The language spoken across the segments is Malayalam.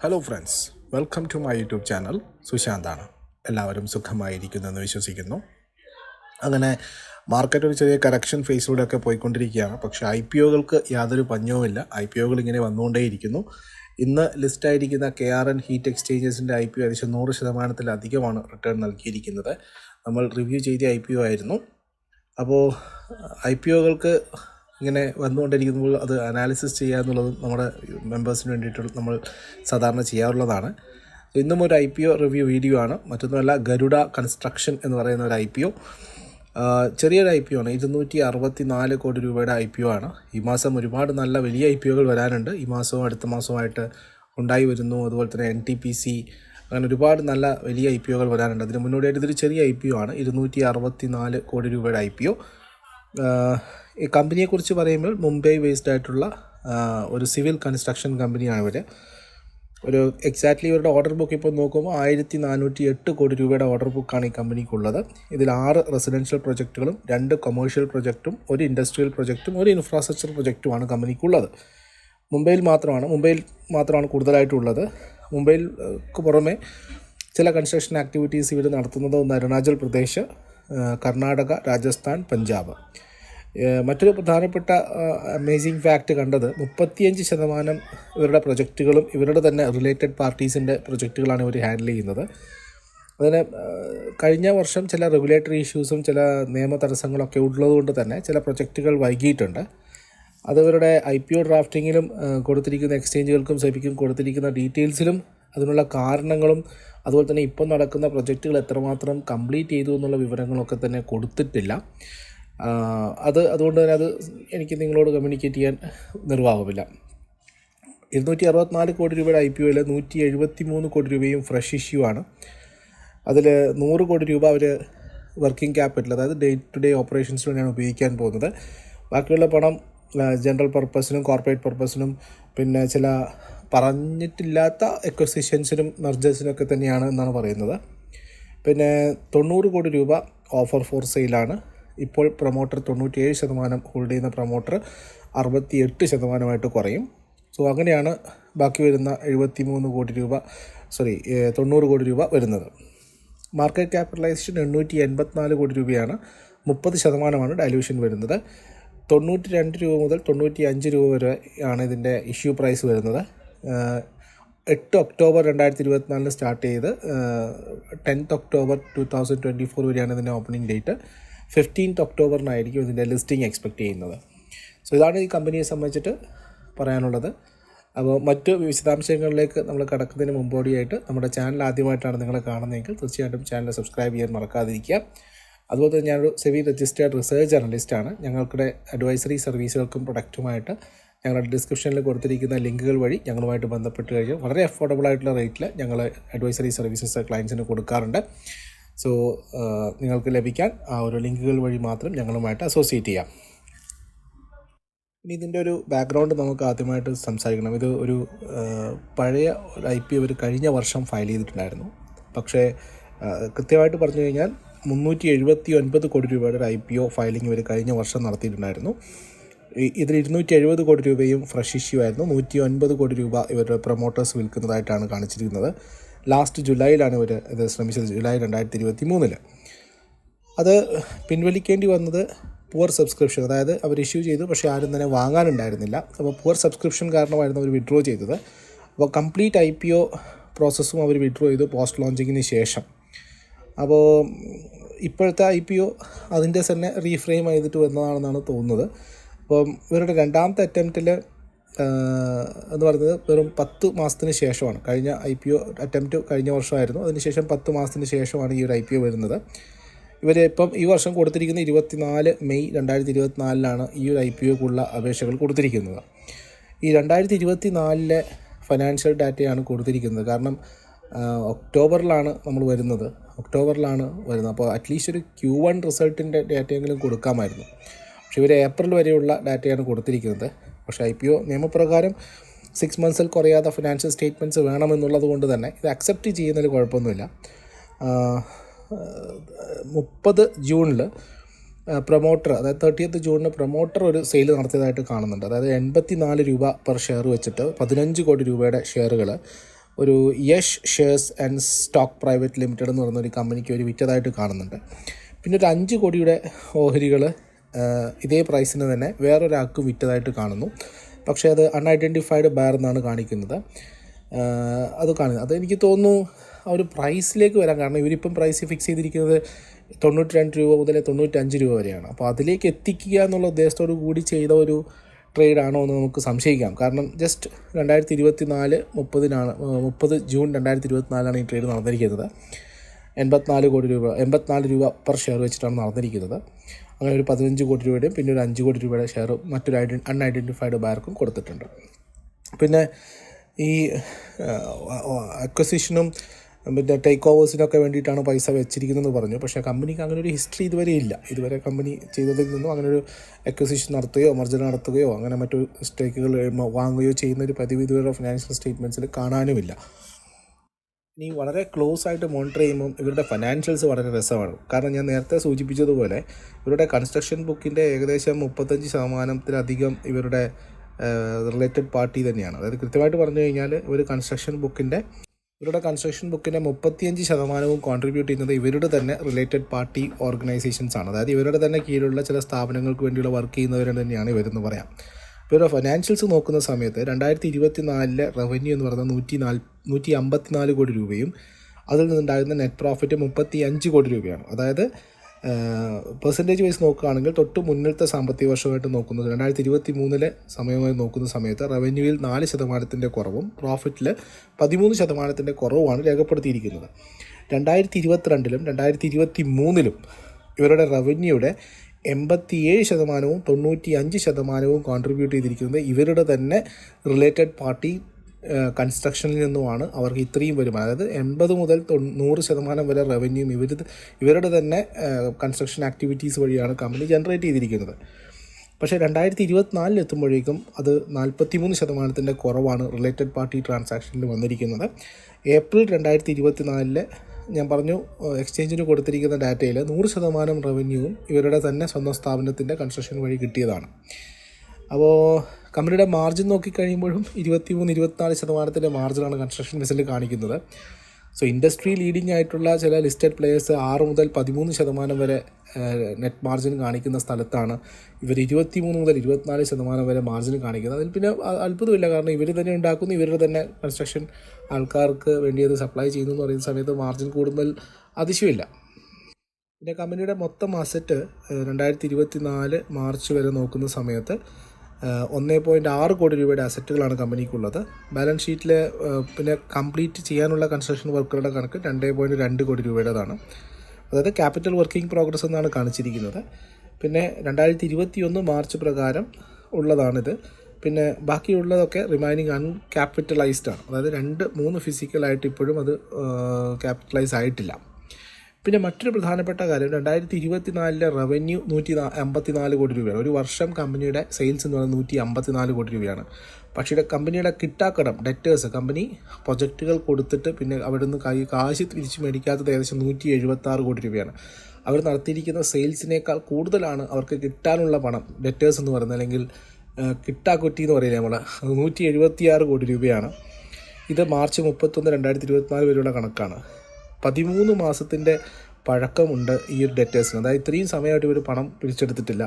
Hello friends welcome to my YouTube channel സുശാന്താണ് എല്ലാവരും സുഖമായിരിക്കുന്നെന്ന് വിശ്വസിക്കുന്നു. അങ്ങനെ മാർക്കറ്റ് ഒരു ചെറിയ കറക്ഷൻ ഫേസിലൂടെയൊക്കെ പോയിക്കൊണ്ടിരിക്കുകയാണ്. പക്ഷേ ഐ പി ഒകൾക്ക് യാതൊരു പഞ്ഞവുമില്ല. ഐ പി ഒകൾ ഇങ്ങനെ വന്നുകൊണ്ടേയിരിക്കുന്നു. ഇന്ന് ലിസ്റ്റായിരിക്കുന്ന കെ ആർ എൻ ഹീറ്റ് എക്സ്ചേഞ്ചസിന്റെ ഐ പി ഒ ഏകദേശം നൂറ് ശതമാനത്തിലധികമാണ് റിട്ടേൺ നൽകിയിരിക്കുന്നത്. നമ്മൾ റിവ്യൂ ചെയ്ത ഐ പി ഒ ആയിരുന്നു. അപ്പോൾ ഐ പി ഒകൾക്ക് ഇങ്ങനെ വന്നുകൊണ്ടിരിക്കുമ്പോൾ അത് അനാലിസിസ് ചെയ്യുക എന്നുള്ളതും നമ്മുടെ മെമ്പേഴ്സിന് വേണ്ടിയിട്ട് നമ്മൾ സാധാരണ ചെയ്യാറുള്ളതാണ്. ഇന്നും ഒരു I P O review video ആണ്. മറ്റൊന്നുമല്ല ഗരുഡ കൺസ്ട്രക്ഷൻ എന്ന് പറയുന്ന ഒരു ഐ പി ഒ ചെറിയൊരു ഐ പി ഒ ആണ്. ഇരുന്നൂറ്റി അറുപത്തി നാല് കോടി രൂപയുടെ ഐ പി ഒ ആണ്. ഈ മാസം ഒരുപാട് നല്ല വലിയ ഐ പി ഒകൾ വരാനുണ്ട്. ഈ മാസവും അടുത്ത മാസവുമായിട്ട് ഉണ്ടായി വരുന്നു. അതുപോലെ തന്നെ എൻ ടി പി സി അങ്ങനെ ഒരുപാട് നല്ല വലിയ ഐ പി ഒകൾ വരാനുണ്ട്. അതിന് മുന്നോടിയായിട്ട് ഇതൊരു ചെറിയ ഐ പി ഒ ആണ്. ഇരുന്നൂറ്റി അറുപത്തി നാല് കോടി രൂപയുടെ ഐ പി ഒ ഈ കമ്പനിയെക്കുറിച്ച് പറയുമ്പോൾ മുംബൈ ബേസ്ഡ് ആയിട്ടുള്ള ഒരു സിവിൽ കൺസ്ട്രക്ഷൻ കമ്പനിയാണ് ഇവർ ഒരു എക്സാക്ട്ലി ഇവരുടെ ഓർഡർ ബുക്ക് ഇപ്പോൾ നോക്കുമ്പോൾ ആയിരത്തി നാനൂറ്റി എട്ട് കോടി രൂപയുടെ ഓർഡർ ബുക്കാണ് ഈ കമ്പനിക്കുള്ളത്. ഇതിൽ ആറ് റെസിഡൻഷ്യൽ പ്രൊജക്റ്റുകളും രണ്ട് കൊമേഴ്ഷ്യൽ പ്രൊജക്റ്റും ഒരു ഇൻഡസ്ട്രിയൽ പ്രൊജക്റ്റും ഒരു ഇൻഫ്രാസ്ട്രക്ചർ പ്രൊജക്റ്റുമാണ് കമ്പനിക്കുള്ളത്. മുംബൈയിൽ മാത്രമാണ് മുംബൈയിൽ മാത്രമാണ് കൂടുതലായിട്ടുള്ളത്. മുംബൈയിൽക്ക് പുറമെ ചില കൺസ്ട്രക്ഷൻ ആക്ടിവിറ്റീസ് ഇവർ നടത്തുന്നത് ഒന്ന് അരുണാചൽ പ്രദേശ് കർണാടക രാജസ്ഥാൻ പഞ്ചാബ്. മറ്റൊരു പ്രധാനപ്പെട്ട അമേസിങ് ഫാക്റ്റ് കണ്ടത് മുപ്പത്തിയഞ്ച് ശതമാനം ഇവരുടെ പ്രൊജക്റ്റുകളും ഇവരുടെ തന്നെ റിലേറ്റഡ് പാർട്ടീസിന്റെ പ്രൊജക്റ്റുകളാണ് ഇവർ ഹാൻഡിൽ ചെയ്യുന്നത്. അതിന് കഴിഞ്ഞ വർഷം ചില റെഗുലേറ്ററി ഇഷ്യൂസും ചില നിയമ തടസ്സങ്ങളൊക്കെ ഉള്ളതുകൊണ്ട് തന്നെ ചില പ്രൊജക്റ്റുകൾ വൈകിയിട്ടുണ്ട്. അത് ഇവരുടെ ഐ പി ഒ ഡ്രാഫ്റ്റിങ്ങിലും കൊടുത്തിരിക്കുന്ന എക്സ്ചേഞ്ചുകൾക്കും സെബിക്കും കൊടുത്തിരിക്കുന്ന ഡീറ്റെയിൽസിലും അതിനുള്ള കാരണങ്ങളും അതുപോലെ തന്നെ ഇപ്പം നടക്കുന്ന പ്രൊജക്റ്റുകൾ എത്രമാത്രം കംപ്ലീറ്റ് ചെയ്തു എന്നുള്ള വിവരങ്ങളൊക്കെ തന്നെ കൊടുത്തിട്ടില്ല. അത് അതുകൊണ്ട് തന്നെ അത് എനിക്ക് നിങ്ങളോട് കമ്മ്യൂണിക്കേറ്റ് ചെയ്യാൻ നിർവാഹമില്ല. ഇരുന്നൂറ്റി അറുപത്തിനാല് കോടി രൂപയുടെ ഐ പി ഒയിൽ നൂറ്റി എഴുപത്തി മൂന്ന് കോടി രൂപയും ഫ്രഷ് ഇഷ്യൂ ആണ്. അതിൽ നൂറ് കോടി രൂപ അവർ വർക്കിംഗ് ക്യാപിറ്റൽ അതായത് ഡേ ടു ഡേ ഓപ്പറേഷൻസിന് വേണ്ടിയാണ് ഉപയോഗിക്കാൻ പോകുന്നത്. ബാക്കിയുള്ള പണം ജനറൽ പർപ്പസിനും കോർപ്പറേറ്റ് പർപ്പസിനും പിന്നെ ചില പറഞ്ഞിട്ടില്ലാത്ത എക്വസിഷൻസിനും മെർജേഴ്സിനൊക്കെ തന്നെയാണ് എന്നാണ് പറയുന്നത്. പിന്നെ തൊണ്ണൂറ് കോടി രൂപ ഓഫർ ഫോർ സെയിലാണ് ഇപ്പോൾ പ്രൊമോട്ടർ തൊണ്ണൂറ്റിയേഴ് ശതമാനം ഹോൾഡ് ചെയ്യുന്ന പ്രൊമോട്ടർ അറുപത്തി എട്ട് ശതമാനമായിട്ട് കുറയും. സോ അങ്ങനെയാണ് ബാക്കി വരുന്ന എഴുപത്തി മൂന്ന് കോടി രൂപ സോറി തൊണ്ണൂറ് കോടി രൂപ വരുന്നത്. മാർക്കറ്റ് ക്യാപിറ്റലൈസേഷൻ എണ്ണൂറ്റി എൺപത്തിനാല് കോടി രൂപയാണ്. മുപ്പത് ശതമാനമാണ് ഡയലൂഷൻ വരുന്നത്. തൊണ്ണൂറ്റി രണ്ട് രൂപ മുതൽ തൊണ്ണൂറ്റി അഞ്ച് രൂപ വരെയാണ് ഇതിന്റെ ഇഷ്യൂ പ്രൈസ് വരുന്നത്. എട്ട് ഒക്ടോബർ രണ്ടായിരത്തി ഇരുപത്തിനാലിന് സ്റ്റാർട്ട് ചെയ്ത് tenth October two thousand twenty four വരെയാണ് ഇതിന്റെ ഓപ്പണിംഗ് ഡേറ്റ്. ഫിഫ്റ്റീൻത്ത് ഒക്ടോബറിനായിരിക്കും ഇതിന്റെ ലിസ്റ്റിംഗ് എക്സ്പെക്റ്റ് ചെയ്യുന്നത്. സോ ഇതാണ് ഈ കമ്പനിയെ സംബന്ധിച്ചിട്ട് പറയാനുള്ളത്. അപ്പോൾ മറ്റ് വിശദാംശങ്ങളിലേക്ക് നമ്മൾ കടക്കുന്നതിന് മുമ്പോടിയായിട്ട് നമ്മുടെ ചാനൽ ആദ്യമായിട്ടാണ് നിങ്ങൾ കാണുന്നതെങ്കിൽ തീർച്ചയായിട്ടും ചാനൽ സബ്സ്ക്രൈബ് ചെയ്യാൻ മറക്കാതിരിക്കുക. അതുപോലെ തന്നെ ഞാനൊരു സെവി രജിസ്റ്റേർഡ് റിസർച്ച് അനലിസ്റ്റാണ് ഞങ്ങൾക്കിടെ അഡ്വൈസറി സർവീസുകൾക്കും പ്രൊഡക്റ്റുമായിട്ട് ഞങ്ങളുടെ ഡിസ്ക്രിപ്ഷനിൽ കൊടുത്തിരിക്കുന്ന ലിങ്കുകൾ വഴി ഞങ്ങളുമായിട്ട് ബന്ധപ്പെട്ട് കഴിഞ്ഞാൽ വളരെ അഫോർഡബിൾ ആയിട്ടുള്ള റേറ്റിൽ ഞങ്ങൾ അഡ്വൈസറി സർവീസസ് ക്ലയൻസിന് കൊടുക്കാറുണ്ട്. സോ നിങ്ങൾക്ക് ലഭിക്കാൻ ആ ഒരു ലിങ്കുകൾ വഴി മാത്രം ഞങ്ങളുമായിട്ട് അസോസിയേറ്റ് ചെയ്യാം. ഇനി ഇതിന്റെ ഒരു ബാക്ക്ഗ്രൗണ്ട് നമുക്ക് ആദ്യമായിട്ട് സംസാരിക്കണം. ഇത് ഒരു പഴയ ഒരു ഐ പി അവർ കഴിഞ്ഞ വർഷം ഫയൽ ചെയ്തിട്ടുണ്ടായിരുന്നു. പക്ഷേ കൃത്യമായിട്ട് പറഞ്ഞു കഴിഞ്ഞാൽ മുന്നൂറ്റി എഴുപത്തി ഒൻപത് കോടി രൂപയുടെ ഒരു ഐ പി ഒ ഫയലിംഗ് ഇവർ കഴിഞ്ഞ വർഷം നടത്തിയിട്ടുണ്ടായിരുന്നു. ഇതിൽ ഇരുന്നൂറ്റി എഴുപത് കോടി രൂപയും ഫ്രഷ് ഇഷ്യൂ ആയിരുന്നു. നൂറ്റി ഒൻപത് കോടി രൂപ ഇവരുടെ പ്രൊമോട്ടേഴ്സ് വിൽക്കുന്നതായിട്ടാണ് കാണിച്ചിരിക്കുന്നത്. ലാസ്റ്റ് ജൂലൈയിലാണ് ഇവർ ഇത് ശ്രമിച്ചത് ജൂലൈ രണ്ടായിരത്തി ഇരുപത്തി മൂന്നിൽ അത് പിൻവലിക്കേണ്ടി വന്നത് പുവർ സബ്സ്ക്രിപ്ഷൻ അതായത് അവർ ഇഷ്യൂ ചെയ്തു പക്ഷേ ആരും തന്നെ വാങ്ങാനുണ്ടായിരുന്നില്ല. അപ്പോൾ പുവർ സബ്സ്ക്രിപ്ഷൻ കാരണമായിരുന്നു അവർ വിഡ്രോ ചെയ്തത്. അപ്പോൾ കംപ്ലീറ്റ് ഐ പി ഒ പ്രോസസ്സും അവർ വിഡ്രോ ചെയ്തു പോസ്റ്റ് ലോഞ്ചിങ്ങിന് ശേഷം. അപ്പോൾ ഇപ്പോഴത്തെ ഐ പി ഒ അതിന്റെ തന്നെ റീഫ്രെയിം ചെയ്തിട്ട് വന്നതാണെന്നാണ് തോന്നുന്നത്. അപ്പം ഇവരുടെ രണ്ടാമത്തെ അറ്റംപ്റ്റിൽ എന്ന് പറയുന്നത് വെറും പത്ത് മാസത്തിന് ശേഷമാണ്. കഴിഞ്ഞ ഐ പി ഒ അറ്റംപ്റ്റ് കഴിഞ്ഞ വർഷമായിരുന്നു. അതിനുശേഷം പത്ത് മാസത്തിന് ശേഷമാണ് ഈ ഒരു ഐ പി ഒ വരുന്നത്. ഇവർ ഇപ്പം ഈ വർഷം കൊടുത്തിരിക്കുന്ന ഇരുപത്തിനാല് മെയ് രണ്ടായിരത്തി ഇരുപത്തിനാലിലാണ് ഈ ഒരു ഐ പി ഒക്കുള്ള അപേക്ഷകൾ കൊടുത്തിരിക്കുന്നത്. ഈ രണ്ടായിരത്തി ഇരുപത്തി നാലിലെ ഫൈനാൻഷ്യൽ ഡാറ്റയാണ് കൊടുത്തിരിക്കുന്നത്. കാരണം ഒക്ടോബറിലാണ് നമ്മൾ വരുന്നത്. ഒക്ടോബറിലാണ് വരുന്നത്. അപ്പോൾ അറ്റ്ലീസ്റ്റ് ഒരു ക്യൂ വൺ റിസൾട്ടിന്റെ ഡാറ്റയെങ്കിലും കൊടുക്കാമായിരുന്നു. പക്ഷേ ഇവർ ഏപ്രിൽ വരെയുള്ള ഡാറ്റയാണ് കൊടുത്തിരിക്കുന്നത്. പക്ഷേ ഐ പി ഒ നിയമപ്രകാരം സിക്സ് മന്ത്സിൽ കുറയാതെ ഫിനാൻഷ്യൽ സ്റ്റേറ്റ്മെന്റ്സ് വേണമെന്നുള്ളത് കൊണ്ട് തന്നെ ഇത് അക്സെപ്റ്റ് ചെയ്യുന്നതിൽ കുഴപ്പമൊന്നുമില്ല. മുപ്പത് ജൂണിൽ പ്രൊമോട്ടർ അതായത് തേർട്ടിയത്ത് ജൂണിന് പ്രൊമോട്ടർ ഒരു സെയിൽ നടത്തിയതായിട്ട് കാണുന്നുണ്ട്. അതായത് എൺപത്തി നാല് രൂപ പെർ ഷെയർ വെച്ചിട്ട് പതിനഞ്ച് കോടി രൂപയുടെ ഷെയറുകൾ ഒരു Yash shares and stock private limited എന്ന് പറയുന്ന ഒരു കമ്പനിക്ക് ഒരു വിറ്റതായിട്ട് കാണുന്നുണ്ട്. പിന്നെ ഒരു അഞ്ച് കോടിയുടെ ഓഹരികൾ ഇതേ പ്രൈസിന് തന്നെ വേറൊരാൾക്ക് വിറ്റതായിട്ട് കാണുന്നു. പക്ഷേ അത് അൺഐഡന്റിഫൈഡ് ബയർ എന്നാണ് കാണിക്കുന്നത്. അത് കാണുന്നത്. അത് എനിക്ക് തോന്നുന്നു ആ ഒരു പ്രൈസിലേക്ക് വരാൻ കാരണം ഇവരിപ്പം പ്രൈസ് ഫിക്സ് ചെയ്തിരിക്കുന്നത് തൊണ്ണൂറ്റി രണ്ട് രൂപ മുതൽ തൊണ്ണൂറ്റഞ്ച് രൂപ വരെയാണ്. അപ്പോൾ അതിലേക്ക് എത്തിക്കുക എന്നുള്ള ഉദ്ദേശത്തോടു കൂടി ചെയ്ത ഒരു ട്രേഡ് ആണോ എന്ന് നമുക്ക് സംശയിക്കാം. കാരണം ജസ്റ്റ് രണ്ടായിരത്തി ഇരുപത്തി നാല് മുപ്പതിനാണ് മുപ്പത് ജൂൺ രണ്ടായിരത്തി ഇരുപത്തി നാലാണ് ഈ ട്രേഡ് നടന്നിരിക്കുന്നത്. എൺപത്തിനാല് കോടി രൂപ എൺപത്തിനാല് രൂപ പെർ ഷെയർ വെച്ചിട്ടാണ് നടന്നിരിക്കുന്നത്. അങ്ങനെ ഒരു പതിനഞ്ച് കോടി രൂപയുടെയും പിന്നെ ഒരു അഞ്ച് കോടി രൂപയുടെ ഷെയർ മറ്റൊരു ഐഡൻ അൺഐഡന്റിഫൈഡ് ബാർക്കും കൊടുത്തിട്ടുണ്ട്. പിന്നെ ഈ അക്വസിഷനും പിന്നെ ടേക്ക് ഓവേഴ്സിനൊക്കെ വേണ്ടിയിട്ടാണ് പൈസ വെച്ചിരിക്കുന്നതെന്ന് പറഞ്ഞു. പക്ഷേ കമ്പനിക്ക് അങ്ങനെ ഒരു ഹിസ്റ്ററി ഇതുവരെ ഇല്ല. ഇതുവരെ കമ്പനി ചെയ്തതിൽ നിന്നും അങ്ങനെ ഒരു അക്വസിഷൻ നടത്തുകയോ മർജർ നടത്തുകയോ അങ്ങനെ മറ്റു സ്റ്റേക്കുകൾ വാങ്ങുകയോ ചെയ്യുന്ന ഒരു പതിവ് ഇതുവരെ ഫിനാൻഷ്യൽ സ്റ്റേറ്റ്മെന്റ്സിൽ കാണാനുമില്ല. ഇനി വളരെ ക്ലോസ് ആയിട്ട് മോണിറ്റർ ചെയ്യുമ്പോൾ ഇവരുടെ ഫിനാൻഷ്യൽസ് വളരെ രസമാണ്. കാരണം ഞാൻ നേരത്തെ സൂചിപ്പിച്ചതുപോലെ ഇവരുടെ കൺസ്ട്രക്ഷൻ ബുക്കിന്റെ ഏകദേശം മുപ്പത്തഞ്ച് ശതമാനത്തിലധികം ഇവരുടെ റിലേറ്റഡ് പാർട്ടി തന്നെയാണ്. അതായത് കൃത്യമായിട്ട് പറഞ്ഞു കഴിഞ്ഞാൽ ഒരു കൺസ്ട്രക്ഷൻ ബുക്കിന്റെ ഇവരുടെ കൺസ്ട്രക്ഷൻ ബുക്കിന്റെ മുപ്പത്തിയഞ്ച് ശതമാനവും കോൺട്രിബ്യൂട്ട് ചെയ്യുന്നത് ഇവരുടെ തന്നെ റിലേറ്റഡ് പാർട്ടി ഓർഗനൈസേഷൻസ് ആണ്. അതായത് ഇവരുടെ തന്നെ കീഴിലുള്ള ചില സ്ഥാപനങ്ങൾക്ക് വേണ്ടിയുള്ള വർക്ക് ചെയ്യുന്നവർ തന്നെയാണ് ഇവരെന്ന് പറയാം. ഇവരുടെ ഫിനാൻഷ്യൽസ് നോക്കുന്ന സമയത്ത് രണ്ടായിരത്തി ഇരുപത്തി നാലിലെ റവന്യൂ എന്ന് പറയുന്നത് നൂറ്റി നാല് നൂറ്റി അമ്പത്തിനാല് കോടി രൂപയും അതിൽ നിന്നുണ്ടാകുന്ന നെറ്റ് പ്രോഫിറ്റ് മുപ്പത്തി അഞ്ച് കോടി രൂപയാണ്. അതായത് പെർസെന്റേജ് വൈസ് നോക്കുകയാണെങ്കിൽ തൊട്ട് മുന്നിലത്തെ സാമ്പത്തിക വർഷമായിട്ട് നോക്കുന്നത് രണ്ടായിരത്തി ഇരുപത്തി മൂന്നിലെ സമയമായി നോക്കുന്ന സമയത്ത് റവന്യൂവിൽ നാല് ശതമാനത്തിന്റെ കുറവും പ്രോഫിറ്റിൽ പതിമൂന്ന് ശതമാനത്തിന്റെ കുറവുമാണ് രേഖപ്പെടുത്തിയിരിക്കുന്നത്. രണ്ടായിരത്തി ഇരുപത്തിരണ്ടിലും രണ്ടായിരത്തി ഇരുപത്തി മൂന്നിലും ഇവരുടെ റവന്യൂയുടെ എൺപത്തിയേഴ് ശതമാനവും തൊണ്ണൂറ്റി അഞ്ച് ശതമാനവും കോൺട്രിബ്യൂട്ട് ചെയ്തിരിക്കുന്നത് ഇവരുടെ തന്നെ റിലേറ്റഡ് പാർട്ടി കൺസ്ട്രക്ഷനിൽ നിന്നുമാണ് അവർക്ക് ഇത്രയും വരുമാനം. അതായത് എൺപത് മുതൽ നൂറ് ശതമാനം വരെ റവന്യൂം ഇവർ ഇവരുടെ തന്നെ കൺസ്ട്രക്ഷൻ ആക്ടിവിറ്റീസ് വഴിയാണ് കമ്പനി ജനറേറ്റ് ചെയ്തിരിക്കുന്നത്. പക്ഷേ രണ്ടായിരത്തി ഇരുപത്തിനാലിൽ എത്തുമ്പോഴേക്കും അത് നാൽപ്പത്തിമൂന്ന് ശതമാനത്തിന്റെ കുറവാണ് റിലേറ്റഡ് പാർട്ടി ട്രാൻസാക്ഷനിൽ വന്നിരിക്കുന്നത്. ഏപ്രിൽ രണ്ടായിരത്തി ഇരുപത്തിനാലിൽ ഞാൻ പറഞ്ഞു എക്സ്ചേഞ്ചിന് കൊടുത്തിരിക്കുന്ന ഡാറ്റയിൽ നൂറ് ശതമാനം റവന്യൂവും ഇവരുടെ തന്നെ സ്വന്തം സ്ഥാപനത്തിന്റെ കൺസ്ട്രക്ഷൻ വഴി കിട്ടിയതാണ്. അപ്പോൾ കമ്പനിയുടെ മാർജിൻ നോക്കിക്കഴിയുമ്പോഴും ഇരുപത്തി മൂന്ന് ഇരുപത്തിനാല് ശതമാനത്തിന്റെ മാർജിനാണ് കൺസ്ട്രക്ഷൻ ബിസിൽ കാണിക്കുന്നത്. സോ ഇൻഡസ്ട്രി ലീഡിംഗ് ആയിട്ടുള്ള ചില ലിസ്റ്റഡ് പ്ലെയേഴ്സ് ആറ് മുതൽ പതിമൂന്ന് ശതമാനം വരെ നെറ്റ് മാർജിൻ കാണിക്കുന്ന സ്ഥലത്താണ് ഇവർ ഇരുപത്തി മൂന്ന് മുതൽ ഇരുപത്തിനാല് ശതമാനം വരെ മാർജിൻ കാണിക്കുന്നത്. അതിൽ പിന്നെ അത്ഭുതമില്ല. കാരണം ഇവർ തന്നെ ഉണ്ടാക്കുന്നു. ഇവരുടെ തന്നെ കൺസ്ട്രക്ഷൻ ആൾക്കാർക്ക് വേണ്ടി അത് സപ്ലൈ ചെയ്യുന്നു എന്ന് പറയുന്ന സമയത്ത് മാർജിൻ കൂടുമ്പോൾ അതിശയമില്ല. പിന്നെ കമ്പനിയുടെ മൊത്തം അസറ്റ് രണ്ടായിരത്തി ഇരുപത്തി നാല് മാർച്ച് വരെ നോക്കുന്ന സമയത്ത് ഒന്നേ പോയിന്റ് ആറ് കോടി രൂപയുടെ അസറ്റുകളാണ് കമ്പനിക്കുള്ളത്. ബാലൻസ് ഷീറ്റിൽ പിന്നെ കംപ്ലീറ്റ് ചെയ്യാനുള്ള കൺസ്ട്രക്ഷൻ വർക്കുകളുടെ കണക്ക് രണ്ടേ പോയിന്റ് രണ്ട് കോടി രൂപയുടേതാണ്. അതായത് ക്യാപിറ്റൽ വർക്കിംഗ് പ്രോഗ്രസ് എന്നാണ് കാണിച്ചിരിക്കുന്നത്. പിന്നെ രണ്ടായിരത്തി ഇരുപത്തി ഒന്ന് മാർച്ച് പ്രകാരം ഉള്ളതാണിത്. പിന്നെ ബാക്കിയുള്ളതൊക്കെ റിമൈനിങ് അൺ ക്യാപിറ്റലൈസ്ഡ് ആണ്. അതായത് രണ്ട് മൂന്ന് ഫിസിക്കലായിട്ട് ഇപ്പോഴും അത് ക്യാപിറ്റലൈസ് ആയിട്ടില്ല. പിന്നെ മറ്റൊരു പ്രധാനപ്പെട്ട കാര്യം രണ്ടായിരത്തി ഇരുപത്തി നാലിലെ റവന്യൂ നൂറ്റി അമ്പത്തി നാല് കോടി രൂപയാണ്. ഒരു വർഷം കമ്പനിയുടെ സെയിൽസ് എന്ന് പറയുന്നത് നൂറ്റി അമ്പത്തി നാല് കോടി രൂപയാണ്. പക്ഷേ കമ്പനിയുടെ കിട്ടാക്കടം ഡെറ്റേഴ്സ് കമ്പനി പ്രൊജക്റ്റുകൾ കൊടുത്തിട്ട് പിന്നെ അവിടുന്ന് കൈ കാശ് തിരിച്ച് മേടിക്കാത്തത് ഏകദേശം നൂറ്റി എഴുപത്തി ആറ് കോടി രൂപയാണ്. അവർ നടത്തിയിരിക്കുന്ന സെയിൽസിനേക്കാൾ കൂടുതലാണ് അവർക്ക് കിട്ടാനുള്ള പണം ഡെറ്റേഴ്സ് എന്ന് പറയുന്നത് അല്ലെങ്കിൽ കിട്ടാക്കുറ്റി എന്ന് പറയില്ലേ നമ്മൾ നൂറ്റി എഴുപത്തിയാറ് കോടി രൂപയാണ്. ഇത് മാർച്ച് മുപ്പത്തൊന്ന് രണ്ടായിരത്തി ഇരുപത്തിനാല് വരെയുള്ള കണക്കാണ്. പതിമൂന്ന് മാസത്തിന്റെ പഴക്കമുണ്ട് ഈ ഒരു ഡെറ്റേഴ്സിന് അതായത് ഇത്രയും സമയമായിട്ട് ഇവർ പണം പിടിച്ചെടുത്തിട്ടില്ല.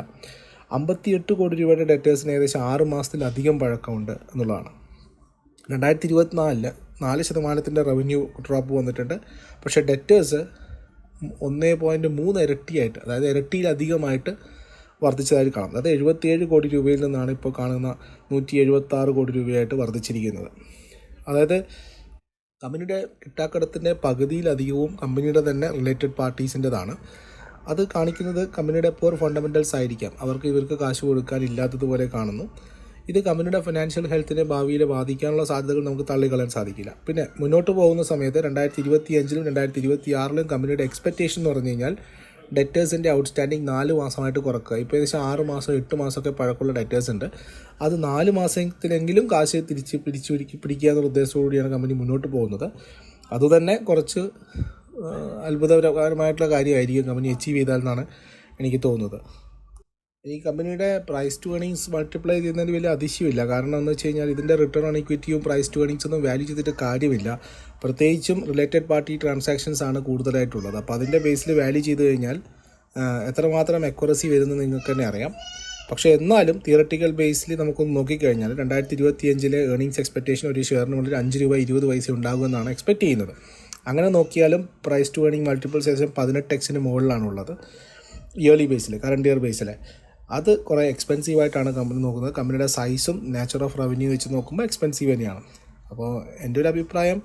അമ്പത്തിയെട്ട് കോടി രൂപയുടെ ഡെറ്റേഴ്സിന് ഏകദേശം ആറ് മാസത്തിലധികം പഴക്കമുണ്ട് എന്നുള്ളതാണ്. രണ്ടായിരത്തി ഇരുപത്തിനാലിൽ നാല് ശതമാനത്തിന്റെ റവന്യൂ ഡ്രോപ്പ് വന്നിട്ടുണ്ട്. പക്ഷേ ഡെറ്റേഴ്സ് ഒന്നേ പോയിന്റ് മൂന്ന് ഇരട്ടിയായിട്ട് അതായത് ഇരട്ടിയിലധികമായിട്ട് വർദ്ധിച്ചതായിട്ട് കാണാം അതായത് എഴുപത്തിയേഴ് കോടി രൂപയിൽ നിന്നാണ് ഇപ്പോൾ കാണുന്ന നൂറ്റി എഴുപത്തി കോടി രൂപയായിട്ട് വർദ്ധിച്ചിരിക്കുന്നത്. അതായത് കമ്പനിയുടെ കിട്ടാക്കടത്തിന്റെ പകുതിയിലധികവും കമ്പനിയുടെ തന്നെ റിലേറ്റഡ് പാർട്ടീസിന്റെതാണ് അത് കാണിക്കുന്നത് കമ്പനിയുടെ പൂർ ഫണ്ടമെന്റൽസ് ആയിരിക്കാം. അവർക്ക് ഇവർക്ക് കാശ് കൊടുക്കാൻ ഇല്ലാത്തതുപോലെ കാണുന്നു. ഇത് കമ്പനിയുടെ ഫിനാൻഷ്യൽ ഹെൽത്തിനെ ഭാവിയിൽ ബാധിക്കാനുള്ള സാധ്യതകൾ നമുക്ക് തള്ളിക്കളയാൻ സാധിക്കില്ല. പിന്നെ മുന്നോട്ട് പോകുന്ന സമയത്ത് രണ്ടായിരത്തി ഇരുപത്തി അഞ്ചിലും രണ്ടായിരത്തി ഇരുപത്തി ആറിലും കമ്പനിയുടെ എക്സ്പെക്റ്റേഷൻ എന്ന് പറഞ്ഞു കഴിഞ്ഞാൽ ഡെറ്റേഴ്സിന്റെ ഔട്ട്സ്റ്റാൻഡിങ് നാല് മാസമായിട്ട് കുറക്കുക. ഇപ്പോൾ ഏകദേശം ആറ് മാസം എട്ട് മാസമൊക്കെ പഴക്കമുള്ള ഡെറ്റേഴ്സ് ഉണ്ട്. അത് നാല് മാസത്തിലെങ്കിലും കാശ് തിരിച്ച് പിടിച്ചു പിടിക്കുക പിടിക്കുക എന്നുള്ള ഉദ്ദേശത്തോടുകൂടിയാണ് കമ്പനി മുന്നോട്ട് പോകുന്നത്. അതുതന്നെ കുറച്ച് അത്ഭുതപരമായിട്ടുള്ള കാര്യമായിരിക്കും കമ്പനി അച്ചീവ് ചെയ്താൽ എന്നാണ് എനിക്ക് തോന്നുന്നത്. ഈ കമ്പനിയുടെ പ്രൈസ് ടു ഏണിങ്സ് മൾട്ടിപ്ലൈ ചെയ്യുന്നതിന് വലിയ അതിശയമില്ല. കാരണം എന്ന് വെച്ച് കഴിഞ്ഞാൽ ഇതിന്റെ റിട്ടേൺ ഓൺ ഇക്വിറ്റിയും പ്രൈസ് ടു ഏണിങ്സ് ഒന്നും വാല്യൂ ചെയ്തിട്ട് കാര്യമില്ല. പ്രത്യേകിച്ചും റിലേറ്റഡ് പാർട്ടി ട്രാൻസാക്ഷൻസ് ആണ് കൂടുതലായിട്ടുള്ളത്. അപ്പോൾ അതിന്റെ ബേസിൽ വാല്യൂ ചെയ്ത് കഴിഞ്ഞാൽ എത്രമാത്രം അക്വറസി വരുന്നത് നിങ്ങൾക്ക് തന്നെ അറിയാം. പക്ഷേ എന്നാലും തിയറട്ടിക്കൽ ബേസിൽ നമുക്കൊന്ന് നോക്കിക്കഴിഞ്ഞാൽ രണ്ടായിരത്തി ഇരുപത്തി അഞ്ചിലെ ഏർണിങ്സ് എക്സ്പെക്റ്റേഷൻ ഒരു ഷെയറിന് മുകളിൽ അഞ്ച് രൂപ ഇരുപത് പൈസ ഉണ്ടാകുമെന്നാണ് എക്സ്പെക്ട് ചെയ്യുന്നത്. അങ്ങനെ നോക്കിയാലും പ്രൈസ് ടു ഏണിങ് മൾട്ടിപ്പിൾ സേഷൻ പതിനെട്ട് എക്സിന് മുകളിലാണുള്ളത്. ഇയർലി ബേസിൽ കറണ്ട് ഇയർ ബേസിൽ അത് കുറേ എക്സ്പെൻസീവ് ആയിട്ടാണ് കമ്പനി നോക്കുന്നത്. കമ്പനിയുടെ സൈസും നേച്ചർ ഓഫ് റവന്യൂ വെച്ച് നോക്കുമ്പോൾ എക്സ്പെൻസീവ് തന്നെയാണ്. അപ്പോൾ എന്റെ ഒരു അഭിപ്രായം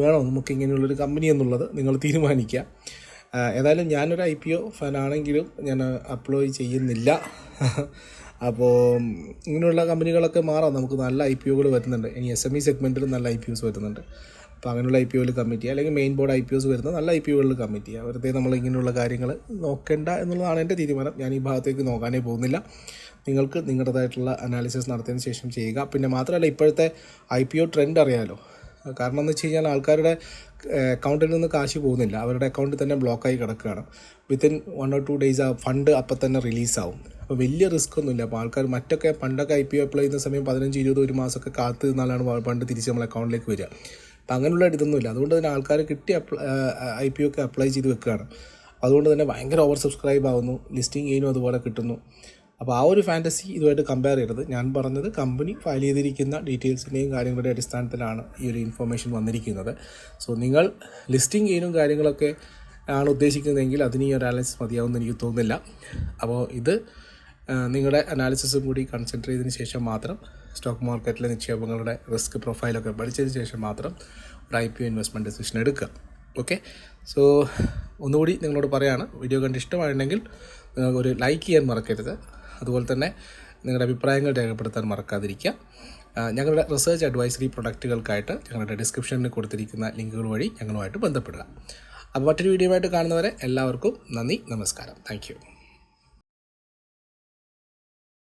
വേണോ നമുക്ക് ഇങ്ങനെയുള്ളൊരു കമ്പനി എന്നുള്ളത് നിങ്ങൾ തീരുമാനിക്കുക. ഏതായാലും ഞാനൊരു ഐ പി ഒ ഫാനാണെങ്കിലും ഞാൻ അപ്ലോയ് ചെയ്യുന്നില്ല. അപ്പോൾ ഇങ്ങനെയുള്ള കമ്പനികളൊക്കെ മാറാം. നമുക്ക് നല്ല ഐ പി ഒകൾ വരുന്നുണ്ട്. ഇനി എസ് എം ഇ സെഗ്മെന്റിൽ നല്ല ഐ പി ഒസ് വരുന്നുണ്ട്. അപ്പോൾ അങ്ങനെയുള്ള ഐ പി ഒയിൽ കമ്മിറ്റ് ചെയ്യുക. അല്ലെങ്കിൽ main board I P Os വരുന്ന നല്ല ഐ പി ഒകളിൽ കമ്മിറ്റ് ചെയ്യുക. വെറുതെ നമ്മൾ ഇങ്ങനെയുള്ള കാര്യങ്ങൾ നോക്കേണ്ട എന്നുള്ളതാണ് എന്റെ തീരുമാനം. ഞാൻ ഈ ഭാഗത്തേക്ക് നോക്കാനേ പോകുന്നില്ല. നിങ്ങൾക്ക് നിങ്ങളുടേതായിട്ടുള്ള അനാലിസിസ് നടത്തിയതിന് ശേഷം ചെയ്യുക. പിന്നെ മാത്രമല്ല ഇപ്പോഴത്തെ ഐ പി ഒ ട്രെൻഡ് അറിയാമല്ലോ കാരണം എന്ന് വെച്ച് കഴിഞ്ഞാൽ ആൾക്കാരുടെ അക്കൗണ്ടിൽ നിന്ന് കാശ് പോകുന്നില്ല. അവരുടെ അക്കൗണ്ടിൽ തന്നെ ബ്ലോക്കായി കിടക്കുകയാണ്. Within one or two days ആ ഫണ്ട് അപ്പം തന്നെ റിലീസാവും അപ്പോൾ വലിയ റിസ്ക് ഒന്നുമില്ല. അപ്പോൾ ആൾക്കാർ മറ്റൊക്കെ പണ്ടൊക്കെ ഐ പി ഒ അപ്ലൈ ചെയ്യുന്ന സമയം പതിനഞ്ച് ഇരുപത് ഒരു മാസമൊക്കെ കാത്തു നിന്നാലാണ് പണ്ട് തിരിച്ച് നമ്മളെ അക്കൗണ്ടിലേക്ക് വരിക. അപ്പം അങ്ങനെയുള്ള ഇതൊന്നുമില്ല. അതുകൊണ്ട് തന്നെ ആൾക്കാർ കിട്ടി ഐ പി ഒക്കെ അപ്ലൈ ചെയ്ത് വെക്കുകയാണ്. അതുകൊണ്ട് തന്നെ ഭയങ്കര ഓവർ സബ്സ്ക്രൈബ് ആവുന്നു ലിസ്റ്റിംഗ് ഗെയിനും അതുപോലെ കിട്ടുന്നു. അപ്പോൾ ആ ഒരു ഫാന്റസി ഇതുമായിട്ട് കമ്പയർ ചെയ്യരുത്. ഞാൻ പറഞ്ഞത് കമ്പനി ഫയൽ ചെയ്തിരിക്കുന്ന ഡീറ്റെയിൽസിന്റെയും കാര്യങ്ങളുടെ അടിസ്ഥാനത്തിലാണ് ഈ ഒരു ഇൻഫർമേഷൻ വന്നിരിക്കുന്നത്. സോ നിങ്ങൾ ലിസ്റ്റിംഗ് ഗെയിനും കാര്യങ്ങളൊക്കെ ആണ് ഉദ്ദേശിക്കുന്നതെങ്കിൽ അതിന് ഈ ഒരു അനാലിസിസ് മതിയാവുമെന്ന് എനിക്ക് തോന്നുന്നില്ല. അപ്പോൾ ഇത് നിങ്ങളുടെ അനാലിസിസും കൂടി കൺസിഡർ ചെയ്തതിന് ശേഷം മാത്രം സ്റ്റോക്ക് മാർക്കറ്റിലെ നിക്ഷേപങ്ങളുടെ റിസ്ക് പ്രൊഫൈലൊക്കെ പഠിച്ചതിന് ശേഷം മാത്രം ഒരു I P O investment decision എടുക്കുക. ഓക്കെ? സോ ഒന്നുകൂടി നിങ്ങളോട് പറയാണ്. വീഡിയോ കണ്ട് ഇഷ്ടമായിട്ടുണ്ടെങ്കിൽ നിങ്ങൾക്ക് ഒരു ലൈക്ക് ചെയ്യാൻ മറക്കരുത്. അതുപോലെ തന്നെ നിങ്ങളുടെ അഭിപ്രായങ്ങൾ രേഖപ്പെടുത്താൻ മറക്കാതിരിക്കുക. ഞങ്ങളുടെ റിസർച്ച് അഡ്വൈസറി പ്രൊഡക്റ്റുകൾക്കായിട്ട് ഞങ്ങളുടെ ഡിസ്ക്രിപ്ഷനിൽ കൊടുത്തിരിക്കുന്ന ലിങ്കുകൾ വഴി ഞങ്ങളുമായിട്ട് ബന്ധപ്പെടുക. അപ്പോൾ മറ്റൊരു വീഡിയോ ആയിട്ട് കാണുന്നവരെ എല്ലാവർക്കും നന്ദി നമസ്കാരം. താങ്ക്